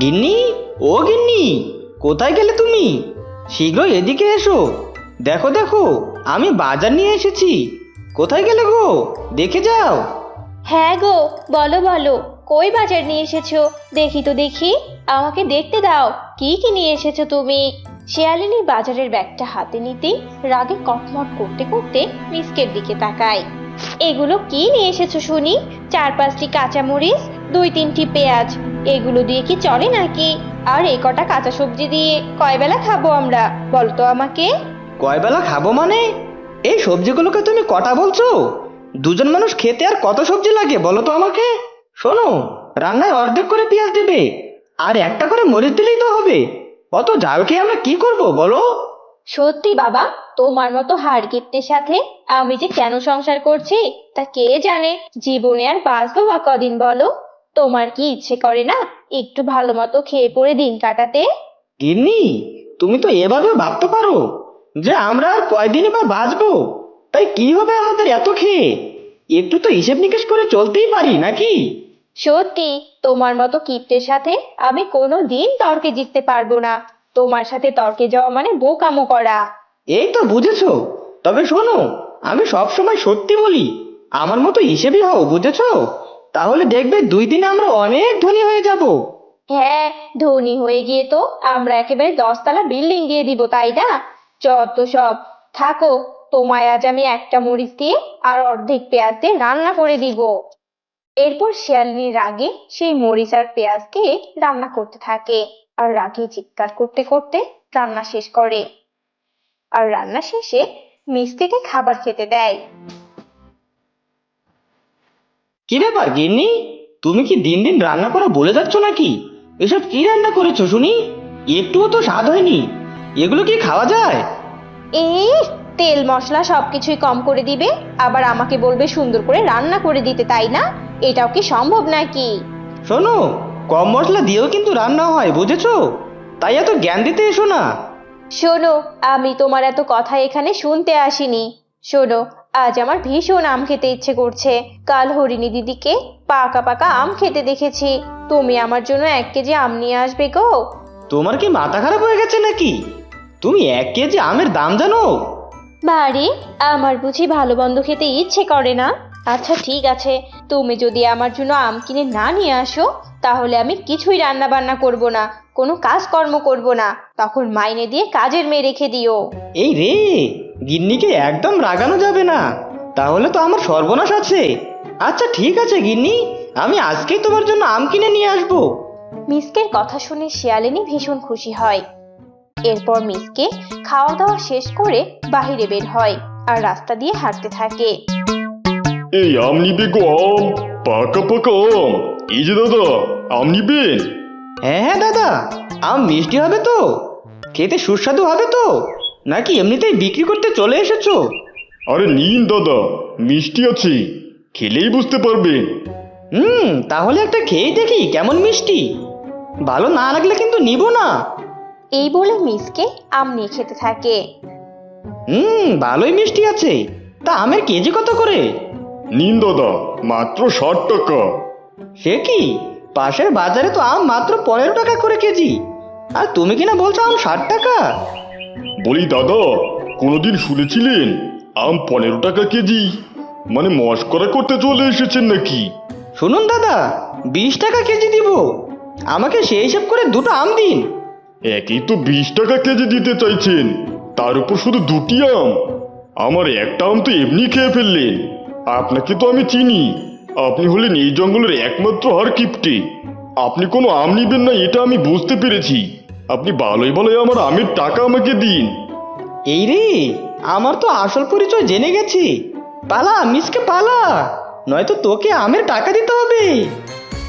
গিন্নি? ও গিন্নি, কোথায় গেলে তুমি? শীঘ্র এদিকে এসো। দেখো দেখো, আমি বাজার নিয়ে এসেছি। কোথায় গেলে গো? দেখে যাও। হ্যাঁ গো, বলো বলো, কই বাজার নিয়ে এসেছ? দেখি তো দেখি, আমাকে দেখতে দাও, কি কি নিয়ে এসেছ তুমি? শিয়ালিনী বাজারের ব্যাগটা হাতে নিতেই রাগে কটমট করতে করতে মিসকের দিকে তাকায়। এগুলো কি নিয়ে এসেছ শুনি? চার পাঁচটি কাঁচামরিচ, দুই তিনটি পেঁয়াজ, এগুলো দিয়ে কি চলে নাকি? আর এই কটা কাঁচা সবজি দিয়ে কয় বেলা খাব আমরা? বলো তো আমাকে। কয় বেলা খাব মানে? এই সবজিগুলোকে তুমি কটা বলছো? দুজন মানুষ খেতে আর কত সবজি লাগে, বলো তো আমাকে। শোনো, রান্নায় অর্ধেক করে পেঁয়াজ দেবে, আর একটা করে মরিচ দিলেই তো হবে। অত খেয়ে আমরা কি করব, বলো? সত্যি বাবা তোমার মতো হাড় কিপ্টের সাথে আমি যে কেন সংসার করছি তা কে জানে? জীবনে আর বাঁচবো বা কদিন বলো? তোমার কি ইচ্ছে করে না একটু ভালো মতো খেয়ে পড়ে দিন কাটাতে? গিন্নি তুমি তো এভাবে ভাবতে পারো যে আমরা আর কয়দিনই বা বাঁচবো? তাই কি হবে আমাদের এত খেয়ে? একটু তো হিসেব নিকেশ করে চলতেই পারি নাকি? সত্যি তোমার মতো কিপ্টের সাথে আমি কোনো দিন তর্কে জিততে পারব না। তোমার সাথে তর্কে যাওয়া মানে বোকামো করা। এই তো বুঝেছ। তবে শোনো আমি সব সময় সত্যি বলি আমার মতো হিসেবই হও বুঝেছ? তাহলে দেখবে দুই দিনে আমরা অনেক ধনী হয়ে যাব। হ্যাঁ ধনী হয়ে গিয়ে তো আমরা একেবারে দশতলা বিল্ডিং দিয়ে দিব তাই না? যত সব থাকো তোমায় আজ আমি একটা মরিচ দিয়ে আর অর্ধেক পেঁয়াজ দিয়ে রান্না করে দিব। এরপর শিয়ালিনীর রাগে সেই মরিচ আর পেঁয়াজকে রান্না করতে থাকে। আর রাগে চিৎকার করতে করতে রান্না শেষ করে। আর রান্না শেষে মিস্ত্রিকে খাবার খেতে দেয়। কি ব্যাপার গিন্নি? তুমি কি দিন দিন রান্না করা বলে যাচ্ছ নাকি? এসব কি রান্না করেছ শুনি? একটুও তো স্বাদ হয়নি। এগুলো কি খাওয়া যায়? এই তেল মশলা সবকিছুই কম করে দিবে। আবার আমাকে বলবে সুন্দর করে রান্না করে দিতে তাই না? এটাও কি সম্ভব নাকি? শোনো কম মশলা দিয়েও কিন্তু রান্না হয় বুঝেছ? তাই এত জ্ঞান দিতে এসো না। শোনো আমি তোমার এত কথা এখানে শুনতে আসিনি। শোনো আজ আমার ভীষণ আম খেতে ইচ্ছে করছে। কাল হরিণী দিদিকে পাকা পাকা আম খেতে দেখেছি। তুমি আমার জন্য এক কেজি আম নিয়ে আসবে গো। তোমার কি মাথা খারাপ হয়ে গেছে নাকি? তুমি এক কেজি আমের দাম জানো? বাড়ি আমার বুঝি ভালো বন্ধ খেতে ইচ্ছে করে না? আচ্ছা ঠিক আছে। তুমি যদি আমার জন্য আম কিনে না নিয়ে আসো তাহলে আমি কিছুই রান্না বান্না করব না কোনো কাজকর্ম করব না। তখন মাইনে দিয়ে কাজের মেয়ে রেখে দিও। এই রে গিন্নিকে একদম রাগানো যাবে না। তাহলে তো আমার সর্বনাশ আছে। আচ্ছা ঠিক আছে গিন্নি আমি আজকেই তোমার জন্য আম কিনে নিয়ে আসব। মিসকের কথা শুনে শিয়ালিনী ভীষণ খুশি হয়। এরপর মিসকে খাওয়া দাওয়া শেষ করে বাহিরে বের হয় আর রাস্তা দিয়ে হাঁটতে থাকে। এই আম নিবে গো আম পাকা পাকা আম। এই যে দাদা আম নিবেন? হ্যাঁ হ্যাঁ দাদা আম মিষ্টি হবে তো? খেতে সুস্বাদু হবে তো? নাকি এমনিতেই বিক্রি করতে চলে এসেছ? আরে নিন দাদা মিষ্টি আছে খেলেই বুঝতে পারবেন। হুম তাহলে একটা খেয়ে দেখি কেমন মিষ্টি। ভালো না লাগলে কিন্তু নিব না। এই বলে মিসকে আম নিয়ে খেতে থাকে। হুম ভালোই মিষ্টি আছে। তা আমের কেজি কত করে? নিন দাদা মাত্র ষাট টাকা। সে কি? পাশের বাজারে তো আম মাত্র পনেরো টাকা করে কেজি। আর তুমি কিনা বলছো আম ষাট টাকা? বলি দাদা কোনোদিন শুনেছিলেন আম পনেরো টাকা কেজি? মানে মস্করা করতে চলে এসেছেন নাকি? শুনুন দাদা বিশ টাকা কেজি দিব। আমাকে সেই হিসাব করে দুটো আম দিন। একই তো বিশ টাকা কেজি দিতে চাইছেন। তার উপর শুধু দুটি আম। আমার একটা আম তো এমনি খেয়ে ফেললেন আপনাকে তো আমি চিনি। আপনি হলেন এই জঙ্গলের একমাত্র হার কিপটে। আপনি কোনো আম নিবেন না এটা আমি বুঝতে পেরেছি। আপনি ভালোই ভালোই আমার আমের টাকা আমাকে দিন। এই রে আমার তো আসল পরিচয় জেনে গেছি। পালা মিসকে পালা। নয়তো তোকে আমের টাকা দিতে হবে।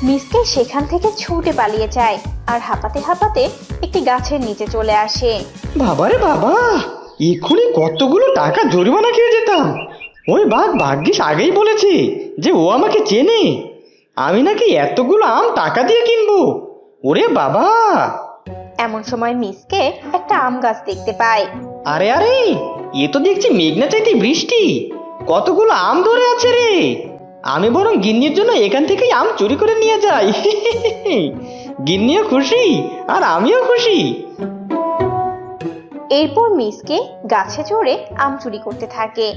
মিসকে সেখান থেকে ছুটে পালিয়ে যায়। আর হাঁপাতে হাঁপাতে একটি গাছের নিচে চলে আসে। বাবারে বাবা এক্ষুনি কতগুলো টাকা জরিমানা খেয়ে যেতাম। ওই বাঘ ভাগ্যিস আগেই বলেছে যে ও আমাকে চেনে। আমি নাকি এতগুলো আম টাকা দিয়ে কিনবো। ওরে বাবা। এমন সময় মিসকে একটা আম গাছ দেখতে পায়। আরে আরে এ তো দেখছি মেঘনা চাইতে বৃষ্টি। কতগুলো আম ধরে আছে রে। আমি বরং গিন্নির জন্য এখান থেকেই আম চুরি করে নিয়ে যাই। গিন্নিও খুশি আর আমিও খুশি। এরপর মিসকে গাছে চড়ে আম চুরি করতে থাকে।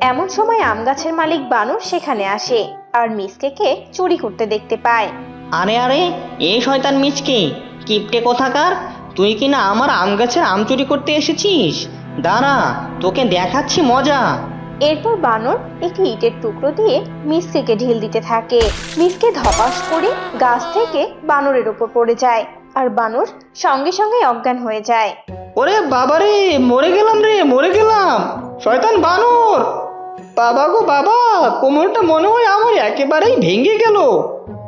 এমন সময় আম গাছের মালিক বানর সেখানে আসে আর মিসকেকে চুরি করতে দেখতে পায়। আরে আরে এই শয়তান মিচকে কিপটে কোথাকার? তুই কি না আমার আম গাছের আম চুরি করতে এসেছিস? দাঁড়া তোকে দেখাচ্ছি মজা। এরপর বানর একটি ইটের টুকরো দিয়ে মিসকেকে ঢিল দিতে থাকে। মিসকে ধপাস করে গাছ থেকে বানরের ওপর পড়ে যায় আর বানর সঙ্গে সঙ্গে অজ্ঞান হয়ে যায়। ওরে বাবারে, মরে গেলাম রে, মরে গেলাম। শয়তান বানর! বাবা গো বাবা, কোমরটা মনে হয় আমার একেবারেই ভেঙে গেল।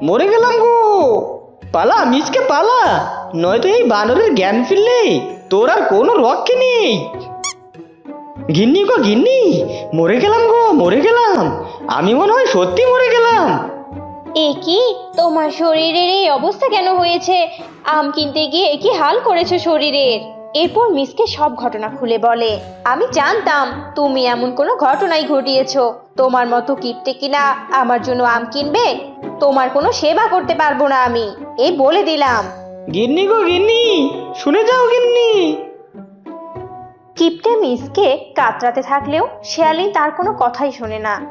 মরে গেলাম গো। পালা মিসকে পালা। নয়তো এই বানরের জ্ঞান ফিরলে তোর আর কোনো রক্ষে নেই। গিন্নি গো গিন্নি মরে গেলাম গো মরে গেলাম। আমি মনে হয় সত্যি মরে গেলাম। এ কি? তোমার শরীরের এই অবস্থা কেন হয়েছে? আম কিনতে গিয়ে কি হাল করেছ শরীরের? এরপর মিসকে সব ঘটনা খুলে বলে আমি জানতাম তুমি এমন কোনো ঘটনাই ঘটিয়েছো। তোমার মতো কিপটে কিনা আমার জন্য আম কিনবে? তোমার কোনো সেবা করতে পারব না আমি। এই বলে দিলাম। গিন্নি গো গিন্নি শুনে যাও গিন্নি। কিপটে মিসকে কাতরাতে থাকলেও শেয়ালিন তার কোনো কথাই শোনে না।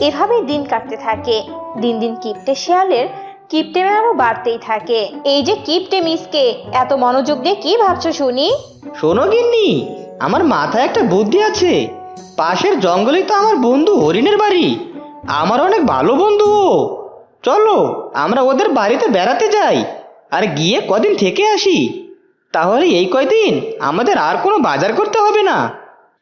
এভাবেই দিন কাটতে থাকে। দিন দিন কিপটে শেয়ালের কিপটে আরও বাড়তেই থাকে। এই যে কিপটে মিসকে, এত মনোযোগ দিয়ে কি ভাবছ শুনি? শোনো গিন্নি, আমার মাথায় একটা বুদ্ধি আছে। পাশের জঙ্গলেই তো আমার বন্ধু হরিণের বাড়ি। আমার অনেক ভালো বন্ধু ও। চলো, আমরা ওদের বাড়িতে বেড়াতে যাই। আর গিয়ে কদিন থেকে আসি। তাহলে এই কয়দিন? আমাদের আর কোনো বাজার করতে হবে না।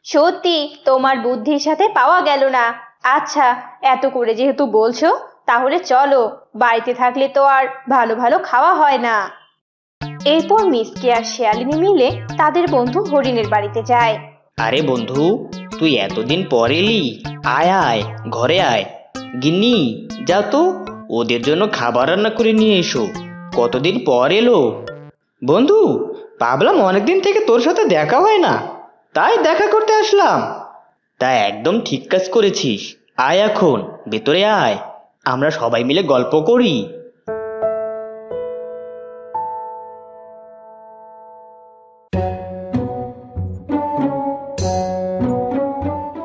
সত্যি তোমার বুদ্ধির সাথে পাওয়া গেল না। আচ্ছা এত করে যেহেতু বলছো তাহলে চলো বাড়িতে থাকলে তো আর ভালো ভালো খাওয়া হয় না। এরপর মিসকে আর শেয়ালিনী মিলে তাদের বন্ধু হরিণের বাড়িতে যায়। আরে বন্ধু তুই এতদিন পর এলি। আয় আয় ঘরে আয়। গিন্নি যাও তো ওদের জন্য খাবার রান্না করে নিয়ে এসো। কতদিন পর এলো? বন্ধু ভাবলাম অনেকদিন থেকে তোর সাথে দেখা হয় না। তাই দেখা করতে আসলাম। তা একদম ঠিক কাজ করেছিস। আয় এখন ভেতরে আয়। আমরা সবাই মিলে গল্প করি।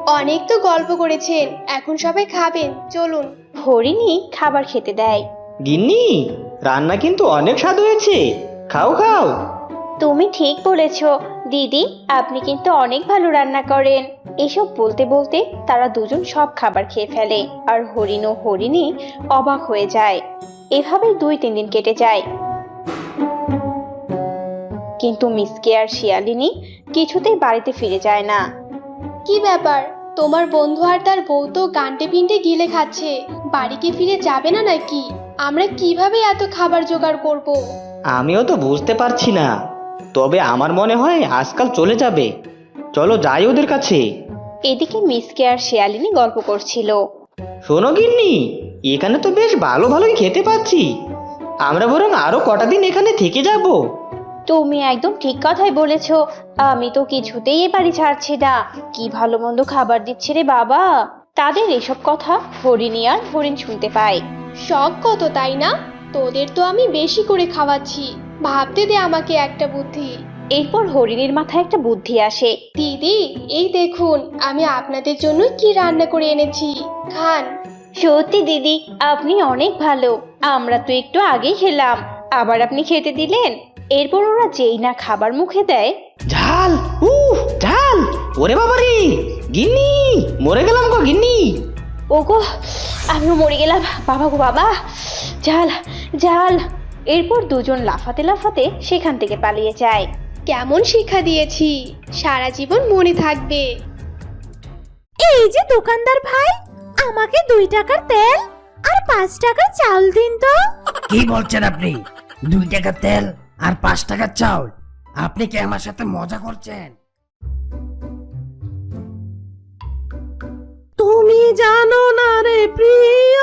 অনেক তো গল্প করেছেন এখন সবাই খাবেন চলুন। হরিণী খাবার খেতে দেয়। গিন্নি রান্না কিন্তু অনেক স্বাদ হয়েছে। খাও খাও। তুমি ঠিক বলেছ। দিদি আপনি কিন্তু অনেক ভালো রান্না করেন। এসব বলতে বলতে তারা দুজন সব খাবার খেয়ে ফেলে আর হরিণ ও হরিণী অবাক হয়ে যায়। এভাবেই দুই তিন দিন কেটে যায়। কিন্তু মিসকে আর শিয়ালিনী কিছুতেই বাড়িতে ফিরে যায় না। কি ব্যাপার? তোমার বন্ধু আর তার বউ তো গান্টে পিন্টে গিলে খাচ্ছে। বাড়িকে ফিরে যাবে না নাকি? আমরা কীভাবে এত খাবার জোগাড় করব। আমিও তো বুঝতে পারছি না। তবে আমার মনে হয় আজকাল চলে যাবে। চলো যাই ওদের কাছে। এদিকে মিসকে আর শিয়ালিনী গল্প করছিল। শোনো গিন্নি এখানে তো বেশ ভালো ভালোই খেতে পাচ্ছি। আমরা বরং আরও কটা দিন এখানে থেকে যাব। তুমি একদম ঠিক কথাই বলেছ। আমি তো কিছুতেই এ বাড়ি ছাড়ছি না। কি ভালো মন্দ খাবার দিচ্ছে রে বাবা। তাদের এসব কথা হরিণী আর হরিণ শুনতে পায়। শখ কত তাই না? তোদের তো আমি বেশি করে খাওয়াচ্ছি। ভাবতে দে আমাকে একটা বুদ্ধি। এরপর হরিণীর মাথায় একটা বুদ্ধি আসে। দিদি এই দেখুন আমি আপনাদের জন্য কি রান্না করে এনেছি। খান। সত্যি দিদি আপনি অনেক ভালো। আমরা তো একটু আগেই খেলাম। আবার আপনি খেতে দিলেন? এরপর ওরা যেই না খাবার মুখে দেয় ঝাল উহ ঝাল। ওরে বাবা রে গিন্নি মরে গেলাম গো গিন্নি। ওগো আমিও মরে গেলাম। বাবা গো বাবা জাল জাল এরপর দুজন লাফাতে লাফাতে সেখান থেকে পালিয়ে যায়। কেমন শিক্ষা দিয়েছি সারা জীবন মনে থাকবে। এই যে দোকানদার ভাই আমাকে দুই টাকার তেল আর পাঁচ টাকার চাল দিন তো। কি বলছেন আপনি? দুই টাকার তেল আর পাঁচ টাকার চাউল? আপনি কি আমার সাথে মজা করছেন? তুমি জানো না রে প্রিয়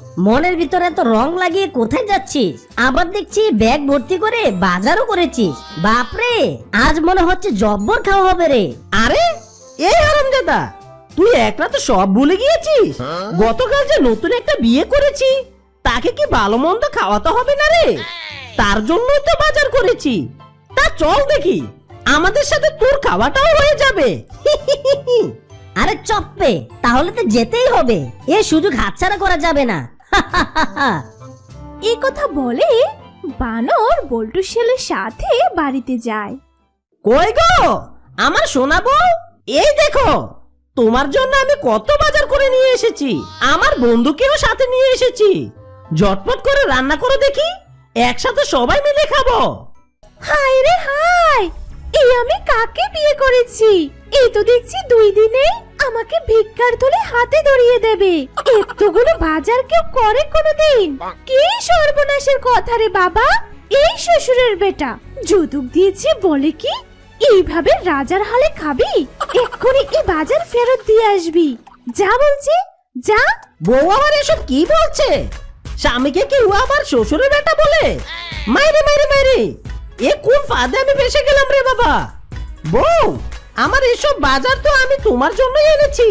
মনের ভিতরে এত রং লাগিয়ে কোথায় যাচ্ছিস? আবার দেখছি ব্যাগ ভর্তি করে বাজারও করেছিস। বাপরে আজ মনে হচ্ছে জব্বর খাওয়া হবে রে। আরে এই হারামজাদা তুই একটা তো সব ভুলে গিয়েছিস? গতকাল যে নতুন একটা বিয়ে করেছি তাকে কি ভালো মন্দ খাওয়াতে হবে না রে? তার জন্যই তো বাজার করেছি। তা চল দেখি আমাদের সাথে তোর খাওয়াটাও হয়ে যাবে। আরে চপ্পে তাহলে তো যেতেই হবে। এ সুযোগ হাতছাড়া করা যাবে না। এই কথা বলে বানর বল্টু শেলের সাথে বাড়িতে যায়। কই গো? আমার শোনাবো এই দেখো তোমার জন্য আমি কত বাজার করে নিয়ে এসেছি। আমার বন্ধুকেও সাথে নিয়ে এসেছি। ঝটপট করে রান্না করে দেখি একসাথে সবাই মিলে খাব। হায় রে হায় এই আমি কাকে বিয়ে করেছি? এই তো দেখছি দুই দিনে আমাকে ভিক্ষার থলে হাতে ধরিয়ে দেবে। এতগুলো বাজার কেউ করে কোনোদিন? কি সর্বনাশের কথা রে বাবা? এই শ্বশুরের বেটা। যৌতুক দিয়েছে বলে কি? এইভাবে রাজার হালে খাবি? এক্ষুনি এই বাজার ফেরত দিয়ে আসবি। যা বলছি, যা। বউ আবার এসব কি বলছে? স্বামীকে কি ও আবার শ্বশুরের বেটা বলে? মাইরে মাইরে মাইরে। এ কোন ফাঁদে আমি ফেসে গেলাম রে বাবা? বউ আমার এসব বাজার তো আমি তোমার জন্যই এনেছি।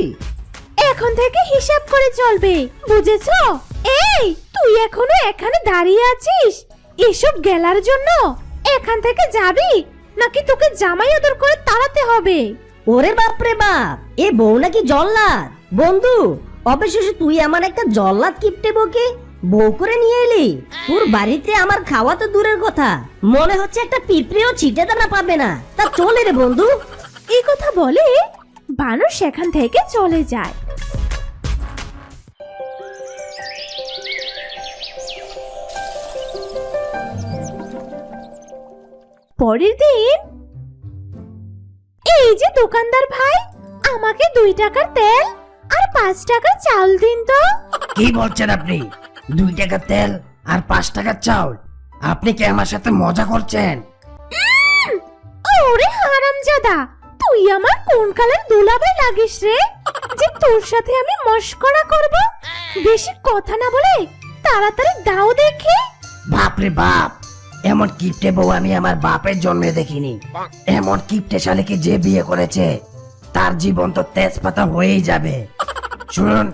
এখন থেকে হিসাব করে চলবে বুঝেছ? এই তুই এখনও এখানে দাঁড়িয়ে আছিস? এসব গেলার জন্য? এখান থেকে যাবি? নাকি তোকে জামাই আদর করে তাড়াতে হবে? ওরে বাপরে বাপ এ বউ নাকি জল্লাদ। বন্ধু অবশেষে তুই আমার একটা জল্লাদ কিপটে বকে বউ করে নিয়ে এলি। তোর বাড়িতে আমার খাওয়া তো দূরের কথা। মনে হচ্ছে একটা পিঁপড়েও ছিটে দানা পাবে না। তা চলে রে বন্ধু। এই কথা বলে বানর সেখান থেকে চলে যায়। পরের দিন এই যে দোকানদার ভাই আমাকে দুই টাকার তেল আর পাঁচ টাকার চাল দিন তো। কি বলছেন আপনি? দুই টাকার তেল আর পাঁচ টাকার চাউল? আপনি কি আমার সাথে মজা করছেন? ওরে হারামজাদা তুই আমার কোন কালের দুলাভাই লাগিস রে? যে তোর সাথে আমি মস্করা করব? বেশি কথা না বলে তাড়াতাড়ি দাও দেখি। বাপরে বাপ এমন কিপটে বউ আমি আমার বাপের জন্মে দেখিনি। এমন কিপটে শালীকে যে বিয়ে করেছে তার জীবন তো তেজপাতা হয়েই যাবে। শুনুন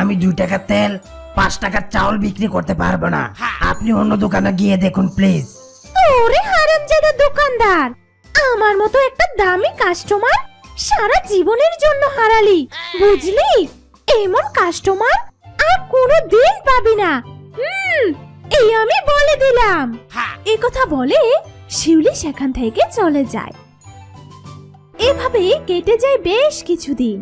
আমি দুই টাকা তেল পাঁচ টাকার চাউল বিক্রি করতে পারব না। আপনি অন্য দোকানে গিয়ে দেখুন প্লিজ। ওরে হারামজাদা দোকানদার আমার মতো একটা দামি কাস্টমার সারা জীবনের জন্য হারালি বুঝলি? এমন কাস্টমার আর কোনো দিন পাবি না। হুম এই আমি বলে দিলাম। এই কথা বলে শিউলি সেখান থেকে চলে যায়। এভাবে কেটে যায় বেশ কিছুদিন।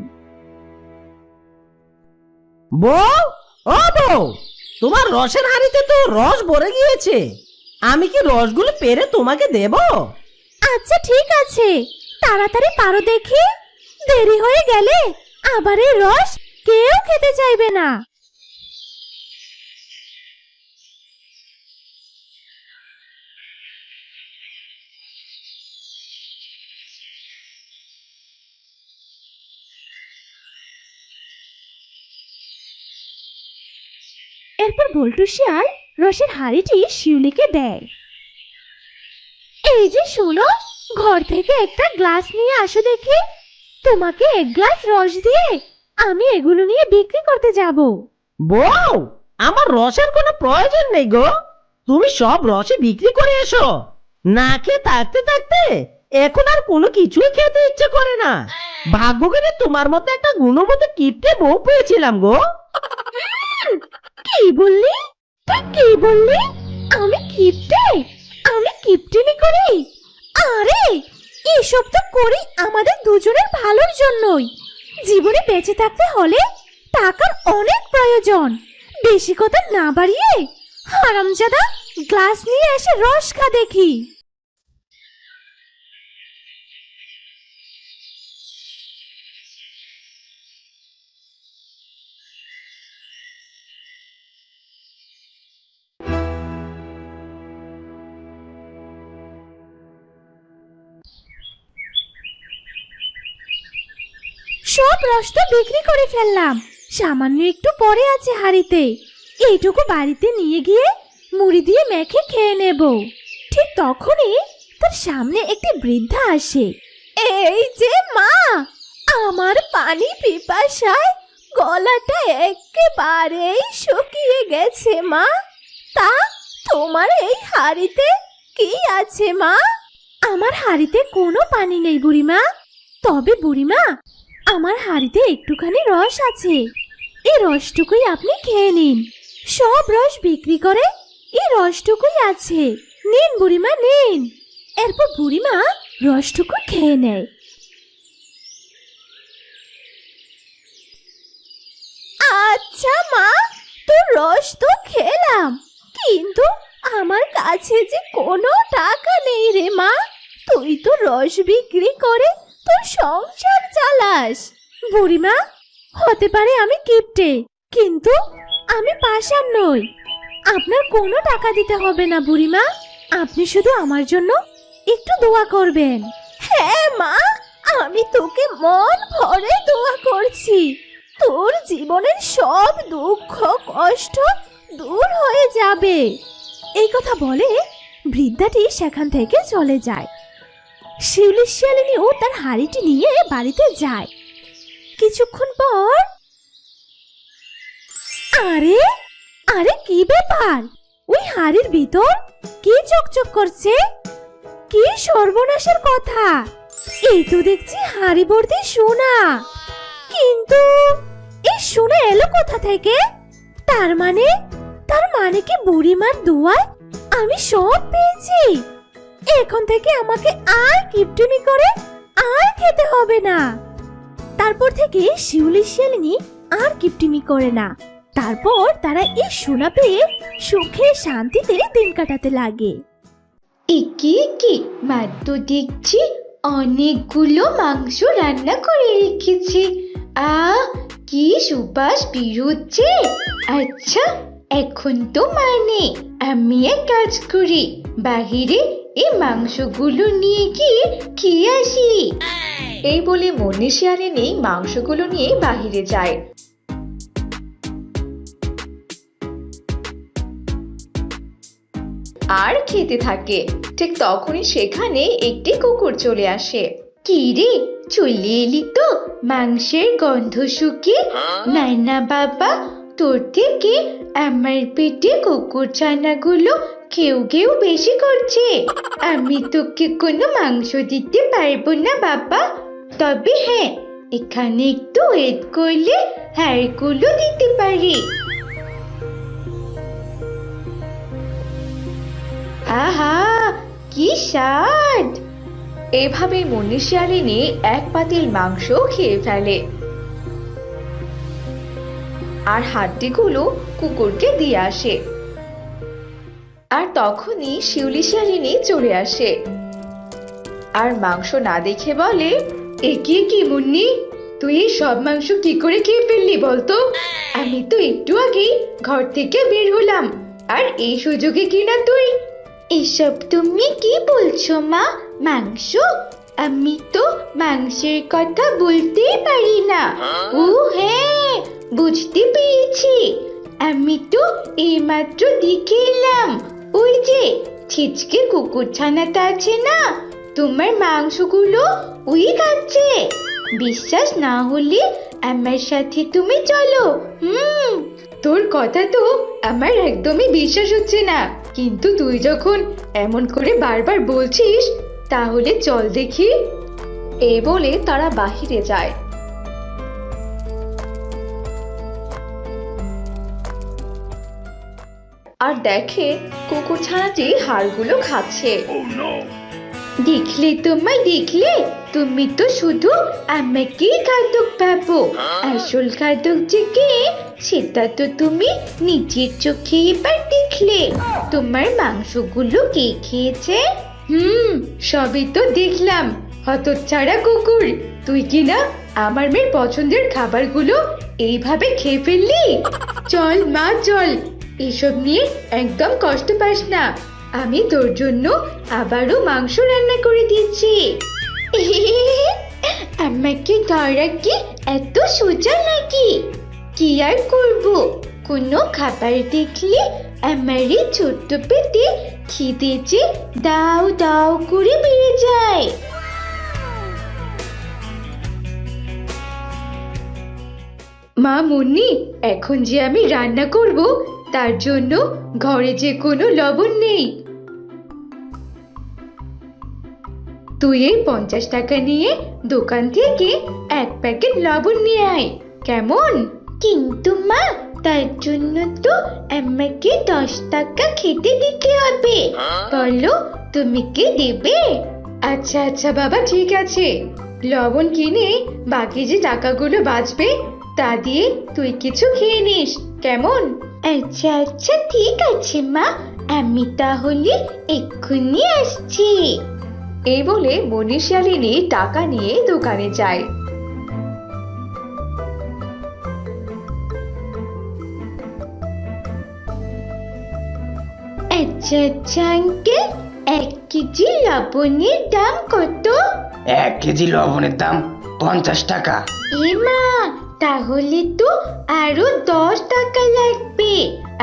বউ ও বউ তোমার রসের হাড়িতে তো রস ভরে গিয়েছে। আমি কি রসগুলো পেরে তোমাকে দেব? আচ্ছা ঠিক আছে। তাড়াতাড়ি পারো দেখি। দেরি হয়ে গেলে আবার এই রস কেউ খেতে চাইবে না। এরপর বল্টু শিয়াল রসের হাঁড়িটি শিউলিকে দেয়। এই যে শোনো ঘর থেকে একটা গ্লাস নিয়ে আসো দেখি। তোমাকে এক গ্লাস রস দিয়ে আমি এগুলো নিয়ে বিক্রি করতে যাব। বউ আমার রসের কোনো প্রয়োজন নেই গো। তুমি সব রসে বিক্রি করে এসো। না খেয়ে থাকতে থাকতে এখন আর কোনো কিছুই খেতে ইচ্ছে করে না। ভাগ্য করে তোমার মতো একটা গুণমতো কিপটে বউ পেয়েছিলাম গো। কি বললি? তুই কি বললি? আমি কিপটে? আমি কিপটিনি করি? আরে, এসব তো করি আমাদের দুজনের ভালোর জন্যই। জীবনে বেঁচে থাকতে হলে টাকার অনেক প্রয়োজন। বেশি কথা না বাড়িয়ে হারামজাদা গ্লাস নিয়ে এসে রস খা দেখি। সব রস তো বিক্রি করে ফেললাম। সামান্য একটু পরে আছে হাড়িতে। এইটুকু বাড়িতে নিয়ে গিয়ে মুড়ি দিয়ে মেখে খেয়ে নেব। ঠিক তখনই তার সামনে একটি বৃদ্ধা আসে। এই যে মা, আমার পানি পিপাসায় গলাটা একেবারেই শুকিয়ে গেছে মা। তা তোমার এই হাড়িতে কি আছে মা? আমার হাড়িতে কোনো পানি নেই বুড়িমা। তবে বুড়িমা আমার হাড়িতে একটুখানি রস আছে। এই রসটুকুই আপনি খেয়ে নিন। সব রস বিক্রি করে এই রসটুকুই আছে। নিন বুড়িমা, নিন। এরপর বুড়িমা রসটুকু খেয়ে নেয়। আচ্ছা মা তোর রস তো খেলাম। কিন্তু আমার কাছে যে কোনো টাকা নেই রে মা। তুই তো রস বিক্রি করে তোর সংসার চালাস। বুড়িমা, হতে পারে আমি কিপটে, কিন্তু আমি পাশার নই। আপনার কোনো টাকা দিতে হবে না, বুড়িমা। আপনি শুধু আমার জন্য একটু দোয়া করবেন। হ্যাঁ মা, আমি তোকে মন ভরে দোয়া করছি। তোর জীবনের সব দুঃখ, কষ্ট দূর হয়ে যাবে। এই কথা বলে বৃদ্ধাটি সেখান থেকে চলে যায়। শিউলি শিয়ালিনীও তার হাড়িটি নিয়ে বাড়িতে যায়। কিছুক্ষণ পর আরে আরে কি ব্যাপার? ওই হাড়ির ভিতর কি চকচক করছে? কি সর্বনাশের কথা? এই তো দেখছি হাড়ি ভর্তি সোনা। কিন্তু এই সোনা এলো কোথা থেকে? তার মানে তার মানে কি বুড়িমার দোয়ায় আমি সব পেয়েছি। এখন থেকে আমাকে আর কিপটুনি করে আর খেতে হবে না। তারপর থেকে শিউলি শিয়ালিনী আর কিপটিমি করে না। তারপর তারা এই সোনা পেয়ে সুখে শান্তিতে দিন কাটাতে লাগে। একে একে মা তো দেখছি অনেকগুলো মাংস রান্না করে রেখেছে। আ, কি সুবাস বেরোচ্ছে। আচ্ছা এখন তো মানে আমি এক কাজ করি। বাহিরে এই মাংসগুলো নিয়ে গিয়ে খেয়ে আসি? এই বলে মনে শিয়ালিনী মাংসগুলো নিয়ে বাহিরে যায়। আর খেতে থাকে। ঠিক তখনই সেখানে একটি কুকুর চলে আসে। কি রে? চলে এলি তো? মাংসের গন্ধ শুকে না না বাবা তোর থেকে আমার পেটে কুকুর ছানাগুলো কেউ কেউ বেশি করছে। আমি তোকে কোনো মাংস দিতে পারব না, বাবা। তবে হ্যাঁ এখানে একটু ওয়েট করলে হাড়গুলো দিতে পারি। আহা, কি স্বাদ! এভাবে মনীষিয়ালিনী এক পাতিল মাংস খেয়ে ফেলে। আর হাড্ডিগুলো কুকুরকে দিয়ে আসে। আর তখনই শিউলি শিয়ালিনী চলে আসে। আর মাংস না দেখে বলে একি কি মুন্নি? তুই এই সব মাংস কি করে খেয়ে ফেললি বলতো? আমি তো একটু আগেই ঘর থেকে বের হলাম। আর এই সুযোগে কিনা তুই? এসব তুমি কি বলছো মা? মাংস? আমি তো মাংসের কথা বলতেই পারি না। ও হ্যাঁ বুঝতে পেরেছি। আমি তো এইমাত্র দেখে এলাম। ওই যে ছিচকে কুকুর ছানাটা আছে না? তোমার মাংসগুলো ওই খাচ্ছে বিশ্বাস না হলে আমার সাথে তুমি চলো। হুম, তোর কথা তো আমার একদমই বিশ্বাস হচ্ছে না। কিন্তু তুই যখন এমন করে বারবার বলছিস, তাহলে চল দেখি। এ বলে তারা বাহিরে যায়। আর দেখে কুকুর ছানাটি হাড়গুলো খাচ্ছে। দেখলে তোমায় দেখলে তুমি তো শুধু আমাকেই খাদক পাবো? আসল খাদক যে কে সেটা তো তুমি নিজের চোখে এবার দেখলে। তোমার মাংসগুলো কে খেয়েছে? হুম সবই তো দেখলাম। হতচ্ছাড়া কুকুর তুই কি না আমার মেয়ের পছন্দের খাবারগুলো এইভাবে খেয়ে ফেললি? চল মা চল। এসব নিয়ে একদম কষ্ট পাস না। আমি তোর জন্য আবারও মাংস রান্না করে দিচ্ছি। আমাকে ধরা এত সোজা নাকি? কি আর করব? কোনো খাবার দেখলে আমার এই ছোট্ট পেটে খিদে যে দাও দাও করে বেড়ে যায়। মা মুন্নি, এখন যে আমি রান্না করব তার জন্য ঘরে যে কোনো লবণ নেই। তুই এই পঞ্চাশ টাকা নিয়ে দোকান থেকে এক প্যাকেট লবণ নিয়ে আয় কেমন? কিন্তু মা তার জন্য তো আমাকে দশ টাকা খেতে দিতে হবে। বলো তুমি কি দেবে? আচ্ছা আচ্ছা বাবা ঠিক আছে। লবণ কিনে বাকি যে টাকাগুলো বাঁচবে তা দিয়ে তুই কিছু খেয়ে নিস কেমন? আচ্ছা আচ্ছা ঠিক আছে মা। আমি তাহলে এক্ষুনি আসছি। এই বলে মনীষালিনী টাকা নিয়ে দোকানে যায়। আচ্ছা আচ্ছা আঙ্কেল এক কেজি লবণের দাম কত? এক কেজি লবণের দাম পঞ্চাশ টাকা। এমা তাহলে তো আরও দশ টাকা লাগবে।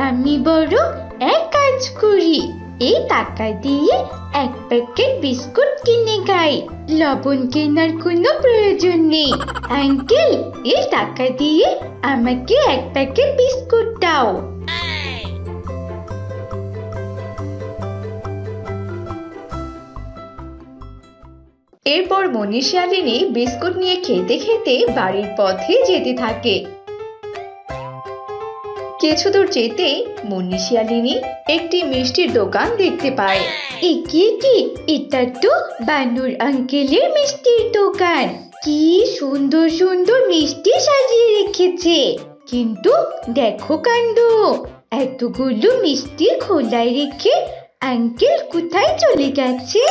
আমি বড় এক কাজ করি, এই টাকা দিয়ে এক প্যাকেট বিস্কুট কিনে খাই। লবণ কেনার কোনো প্রয়োজন নেই। আঙ্কেল, এই টাকা দিয়ে আমাকে এক প্যাকেট বিস্কুট দাও। এরপর মনীষালিনী বিস্কুট নিয়ে খেতে খেতে বাড়ির পথে যেতে থাকে। কিছু দূর যেতেই মনীষালিনী একটি মিষ্টির দোকান দেখতে পায়। একে কি এটা? তো বানুর আঙ্কেলের মিষ্টির দোকান। কি সুন্দর সুন্দর মিষ্টি সাজিয়ে রেখেছে। কিন্তু দেখো কাণ্ড, এতগুলো মিষ্টি খোলায় রেখে আঙ্কেল কোথায় চলে গেছে?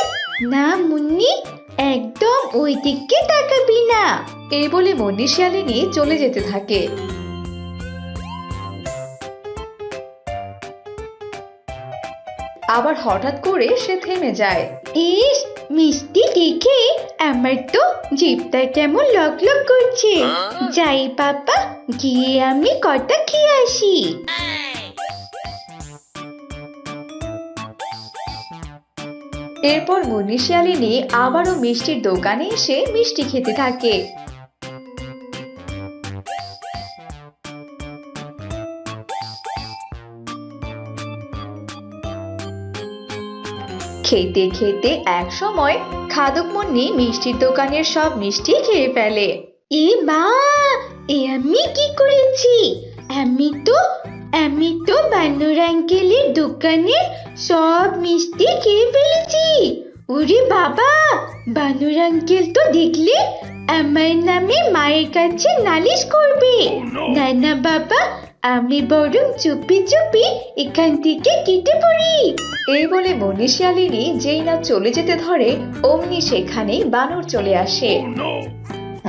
না মুন্নি একদম ওই দিকে তাকাবি না। এই বলে মনীষালিনী চলে যেতে থাকে। আবার হঠাৎ করে সে থেমে যায়। ইস মিষ্টি দেখে আমার তো জিভটা কেমন লক লক করছে যাই পাপা গিয়ে আমি কটা খেয়ে আসি। এরপর মনীষালিনী আবারও মিষ্টির দোকানে এসে মিষ্টি খেতে থাকে। খেতে খেতে এক সময় খাদক মুন্নি মিষ্টির দোকানের সব মিষ্টি খেয়ে ফেলে। এ বা এ আমি কি করেছি? আমি তো আমি তো বানর আঙ্কেলের দোকানে সব মিষ্টি খেয়ে ফেলেছি। ওরে বাবা বানর আঙ্কেল তো দেখলে আমার নামে মায়ের কাছে নালিশ করবে। না না বাবা আমি বরং চুপি চুপি এখান থেকে কেটে পড়ি। এই বলে মনীষালিনী যেই না চলে যেতে ধরে অমনি সেখানেই বানর চলে আসে।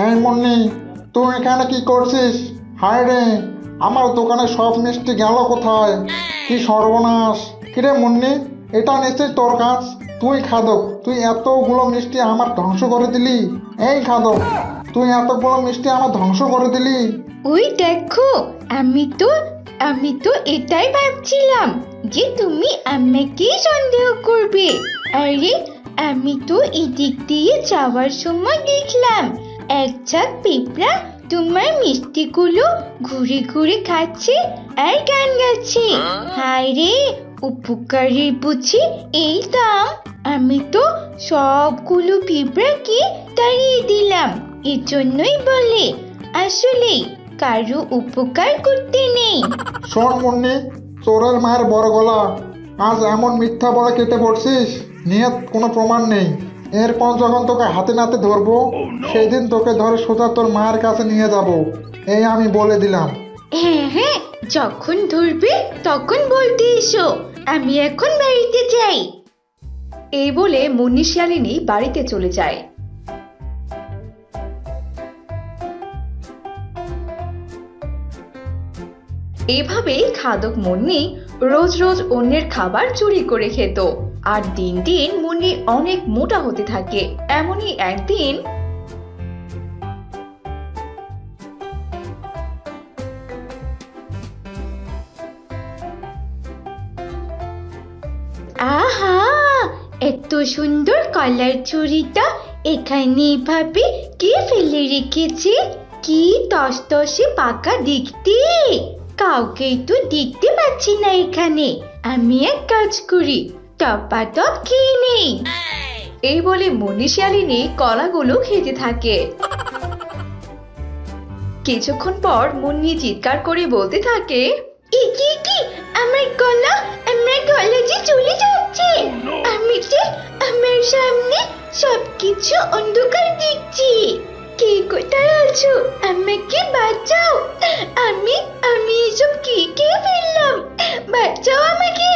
এই মুন্নি তুই এখানে কি করছিস? হায় রে। আমার দোকানে সব মিষ্টি গেল কোথায়? কি সর্বনাশ। কিরে মুন্নি, এটা নিশ্চয়ই তোর কাজ? তুই খাদক, তুই এতগুলো মিষ্টি আমার ধ্বংস করে দিলি। এই খাদক, তুই এতগুলো মিষ্টি আমার ধ্বংস করে দিলি। ওই দেখো, আমি তো আমি তো এটাই ভাবছিলাম যে তুমি আমাকেই সন্দেহ করবে। আরে, আমি তো এদিক দিয়ে যাওয়ার সময় দেখলাম এক ঝাঁক পিঁপড়া তোমার মিষ্টিগুলো ঘুরে ঘুরে খাচ্ছে আর গান গাচ্ছে। হায়? রে উপকারের বুঝি এই দাম। আমি তো সবগুলো পিঁপড়াকে তাড়িয়ে দিলাম এর জন্যই বলে আসলে কারও উপকার করতে নেই। শোন মুন্নি চোরের মায়ের বড় গলা। আজ এমন মিথ্যা বলে কেটে পড়ছিস নিয়ে কোনো প্রমাণ নেই। এরপর যখন তোকে হাতে নাতে ধরবো সেই দিন তোকে ধরে সোজা তোর মায়ের কাছে নিয়ে যাব। এই আমি বলে দিলাম। হ্যাঁ হ্যাঁ যখন ধরবে তখন বলতে এসো। আমি এখন বাড়িতে যাই। এই বলে মুন্নিশালিনী বাড়িতে চলে যায়। এভাবেই খাদক মুন্নি রোজ রোজ অন্যের খাবার চুরি করে খেত। আর দিন দিন মুন্নি অনেক মোটা হতে থাকে। এমনই একদিন আহা, এত সুন্দর কলার চুড়িটা এখানে ভাবে, কে ফেলে রেখেছে? কি তসতসে পাকা দেখতে? কাউকে তো দেখতে পাচ্ছি না এখানে। আমি এক কাজ করি টপা টপ খেয়ে নেই? এই বলে মুন্নি শিয়ালিনী কলাগুলো খেতে থাকে। কিছুক্ষণ পর মুন্নি চিৎকার করে বলতে থাকে কি কি? আমার গলা আমার গলা যে চলে যাচ্ছে। আমি যে আমার সামনে সবকিছু অন্ধকার দেখছি। কে কোথায় আছো? আমাকে বাঁচাও। আমি আমি এসব কি কে ফেললাম? বাঁচাও আমাকে।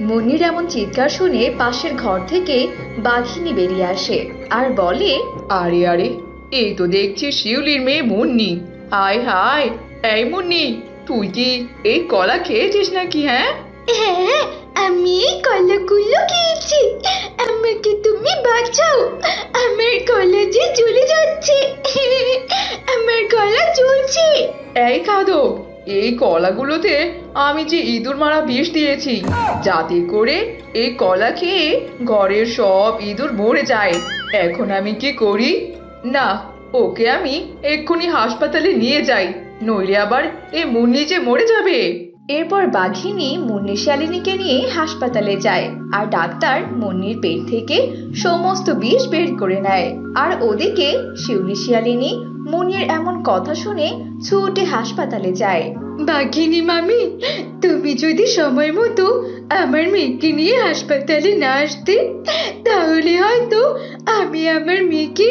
মুন্নির এমন চিৎকার শুনে পাশের ঘর থেকে বাঘিনী বেরিয়ে আসে আর বলে আরে আরে এই তো দেখছি শিউলির মেয়ে মুন্নি। হায় হায় এই মুন্নি তুই কি এই কলা খেয়েছিস নাকি হ্যাঁ? হ্যাঁ আমি এই কলাগুলো খেয়েছি। আমাকে তুমি বাঁচাও। আমার গলা যে জ্বলে যাচ্ছে। আমার গলা জ্বলছে। এই খাদক এই কলাগুলোতে আমি যে ইঁদুর মারা বিষ দিয়েছি, যাতে করে এই কলা খেয়ে ঘরের সব ইঁদুর মরে যায়। এখন আমি কি করি? না, ওকে আমি এক্ষুনি হাসপাতালে নিয়ে যাই, নইলে আবার এ মুন্নি যে মরে যাবে। এরপর বাঘিনী মুন্নি শিয়ালিনীকে নিয়ে হাসপাতালে যায় আর ডাক্তার মুন্নির পেট থেকে সমস্ত বিষ বের করে নেয়। আর ওদিকে শিউলি শিয়ালিনী মুন্নির এমন কথা শুনে ছুটে হাসপাতালে যায়। বাঘিনী মামি তুমি যদি সময় মতো আমার মেয়েকে নিয়ে হাসপাতালে না আসতে তাহলে হয়তো আমি আমার মেয়েকে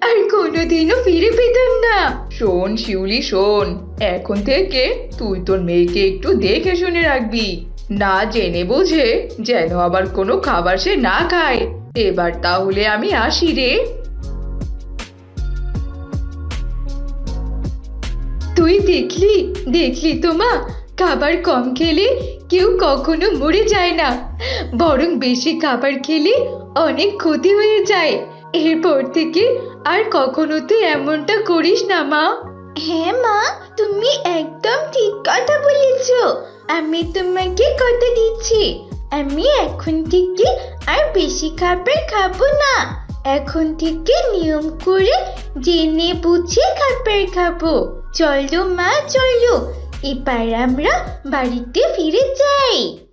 আর কোনোদিনও ফিরে পেতাম না। শোন শিউলি শোন। এখন থেকে তুই তোর মেয়েকে একটু দেখে শুনে রাখবি। না জেনে বুঝে যেন আবার কোনো খাবার সে না খায়। এবার তাহলে আমি আসি রে। তুই দেখলি দেখলি তো মা, খাবার কম খেলে কেউ কখনো মরে যায় না। বরং বেশি খাবার খেলে অনেক ক্ষতি হয়ে যায়। এরপর থেকে আর কখনো তুই এমনটা করিস না, মা। হ্যাঁ মা, তুমি একদম ঠিক কথা বলেছ। আমি তোমাকে কথা দিচ্ছি। আমি এখন থেকে আর বেশি খাবার খাব না। এখন থেকে নিয়ম করে জেনে বুঝে খাবার খাব। চলো মা চলো এবার আমরা বাড়িতে ফিরে যাই।